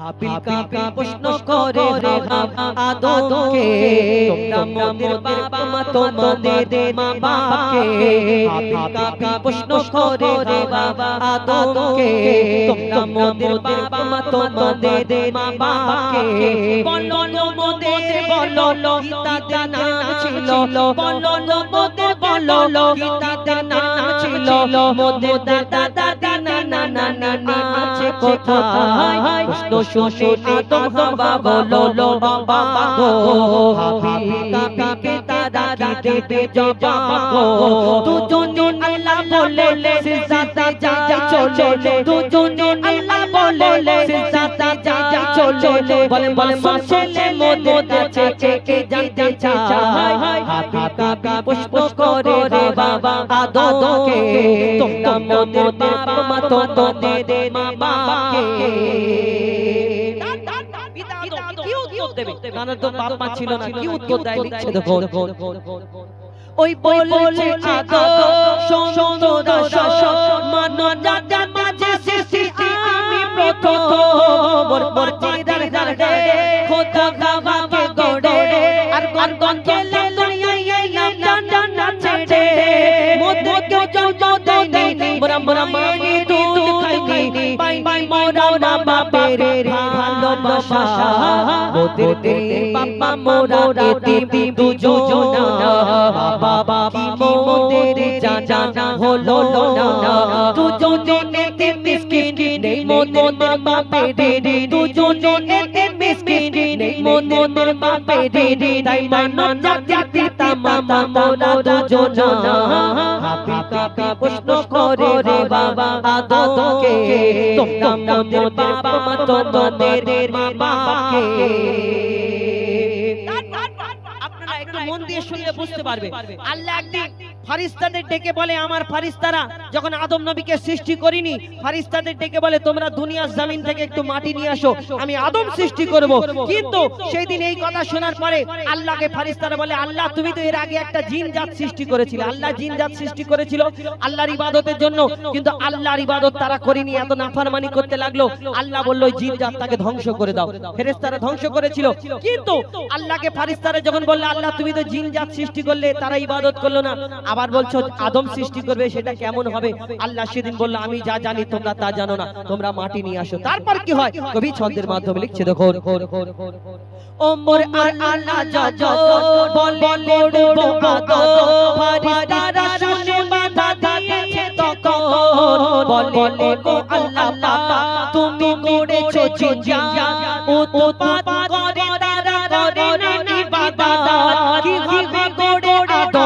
Appeal কাকা প্রশ্ন করে রে আদমকে তোমরা মোদের বাপ মা তোমাদের মা বাপকে আপিল কাকা প্রশ্ন করে রে আদমকে তোমরা মোদের বাপ মা তোমাদের মা বাপকে বলো মোদের বলো গীতাতে নাম ছিল বলো মোদের বলো গীতাতে নাম ছিল মোদের দাদা দাদি নানা নানি আছে কোথায় শুনে আদম হাওয়া বলো বাবা গো। হাবিব কাকে তারা কি দেবে জবাব গো। দুজনে আল্লাহ বলে সিজদা যা চলে। দুজনে আল্লাহ বলে সিজদা যা চলে। বলে বলে ছেলে মোদের কাছে কে জানতে চায়। হাবিব কাকা পুষ্প রে বাবা আদমকে তোমরা মোদের মা তোমাদের মা দেবে। কারণ তো বাপ মা ছিল না। কি উত্তর দেয় লিখছে? দেখো। ওই বলেছে আদো সুন্দর দশ মানো মাঝে সৃষ্টি আমি প্রথম। বর বর চিরার গাড়ে খোদা গাওয়াকে গড়ে আর গন গন খেলে দুনিয়ায় নাম নাম নাম ছেড়ে। মোদে কেউ কেউ কেউ দেয়নি মোরা মোরা মানি দুধ খাইনি। বাই বাই মোরা মা বাপের ভালোবাসা মোদের দে বাবা মোরা এতে দুজনা বাবা বাবা মোদের জানা হলো না দুজনে এতে মিসকিন নেই মোদের দুজনে এতে মিসকিন নেই মোদের বাপের তাই মানব জাতি তামাম মোরা দুজনা হাবিব কাকা প্রশ্ন করে রে বাবা আদমকে তোমরা মোদের বাপ মা তোমাদের মা বাপকে আপনারা একটু মন দিয়ে শুনলে বুঝতে পারবে আল্লাহ একদিন ফারিস্তাদের ডেকে বলে, আমার ফারিস্তারা, যখন আদম নবীকে সৃষ্টি করিনি, ফারিস্তাদের ডেকে বলে, তোমরা দুনিয়ার জমিন থেকে একটু মাটি নিয়ে আসো, আমি আদম সৃষ্টি করব। কিন্তু সেই দিন এই কথা শোনার পরে আল্লাহকে ফারিস্তারা বলে, আল্লাহ, তুমি তো এর আগে একটা জিন জাত সৃষ্টি করেছিলে। আল্লাহ জিন জাত সৃষ্টি করেছিল আল্লাহর ইবাদতের জন্য, কিন্তু আল্লাহর ইবাদত তারা করিনি। এত নাফরমানি করতে লাগল। আল্লাহ বলল জিন জাত তাকে ধ্বংস করে দাও। ফেরেশতারা ধ্বংস করেছিল। কিন্তু আল্লাহকে ফারিস্তারা যখন বললে, আল্লাহ, তুমি তো জিন জাত সৃষ্টি করলে, তারা ইবাদত করল না। আবার বলছো, আদম সৃষ্টি করবে, সেটা কেমন হবে? আল্লাহ সেদিন বলল, আমি যা জানি, তোমরা তা জানো না। তোমরা মাটি নিয়ে আসো। তারপর কি হয়? কবি ছন্দের মাধ্যমে লিখছে, দেখো। বলে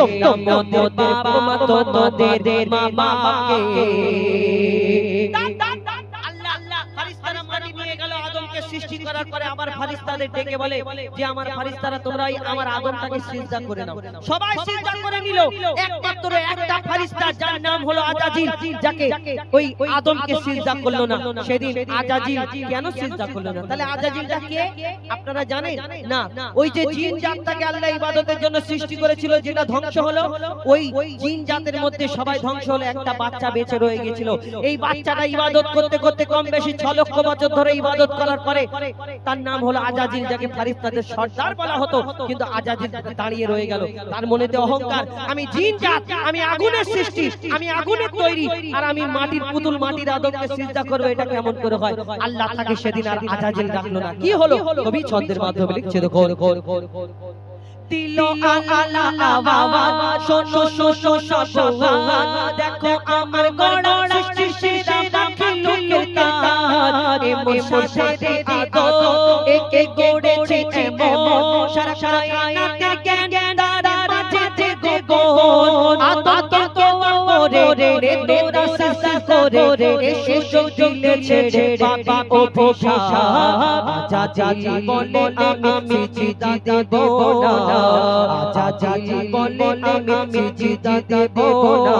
তোমরা মোদের মা তোমাদের মা বাপকে আল্লাহ আল্লাহ ফারিস্তারা মাটি নিয়ে গেল আদমকে সৃষ্টি করার পরে আবার ফারিস্তাদের ডেকে বলে যে আমার ফারিস্তারা তোমরা আমার আদমটাকে সিজদা করে নাও সবাই সিজদা করে নিল। একমাত্র একটা ফারিস্তা যার নাম হলো আজাজিল, যাকে ওই আদমকে সিজদা করল না। সেদিন আজাজিল কেন সিজদা করল না? তাহলে আজাজিলটা কে? আপনারা জানেন? না। ওই যে জিন জাতটাকে আল্লাহ ইবাদতের জন্য সৃষ্টি করেছিল, যেটা ধ্বংস হলো, ওই জিন জাতের মধ্যে সবাই ধ্বংস হলো, একটা বাচ্চা বেঁচে রয়ে গেছিল। এই বাচ্চাটা ইবাদত করতে করতে কম বেশি ছ লক্ষ বছর ধরে ইবাদত করার পরে তার নাম হলো আজাজিল, যাকে ফারিস্তাদের সর্দার বলা হতো, কিন্তু আজাজিল দাঁড়িয়ে রয়ে গেল। তার মনেতে অহংকার, আমি জিন জাত, আমি আগুনের সৃষ্টি, আমি আগুনের তৈরি, আর আমি মাটির পুতুল, মাটির আদমকে সিজদা করব এটা কেমন করে হয়। আল্লাহ তাকে সেদিন আর আজাজিল ডাকলো না। কি হলো? কবি ছন্দের মাধ্যমে লিখছে দেখো দিল আলা আওয়াজ শোনো শোনো সবাই দেখো আমার গড়া সৃষ্টি, সেরা পাখি লোকের কাজ এমন সর্ষে দিগো একে গড়েছে এমন। সারা সারা আয়াতের জ্ঞান দ্বারা মাঝে যে গোপন। আদত করে রে তোরা সিজদা করে এ সুযোগ দিলেছে বাবা ও পিসা আজা জি বলে আমি সিজদা দেব না আজা জি বলে আমি সিজদা দেব না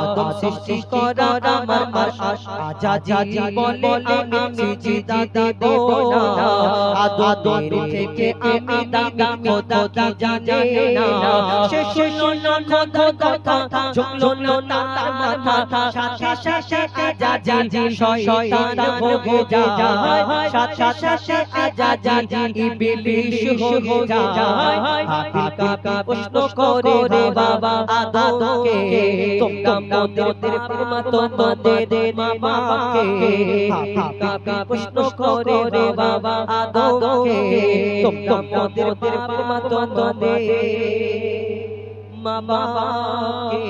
আদম সৃষ্টি করার আমার আশা আজা জি বলে আমি সিজদা দেব না আদমের থেকে আমি দামি খোদা কি জানে না সে শুনলো খোদা কথা ঝুঁকলো না তার মাথা সাথে সাথে আজা জি শয়তান ভোগে যায় সাথে সাথে আজা জি ইবলিশ হয়ে যায়। হাবিল কাকা প্রশ্ন করে রে বাবা আদমকে তোমরা মোদের প্রেমা তোমাদের মামাকে। হাবিল কাকা প্রশ্ন করে রে বাবা আদমকে তোমরা মোদের প্রেমা তোমাদের মামাকে।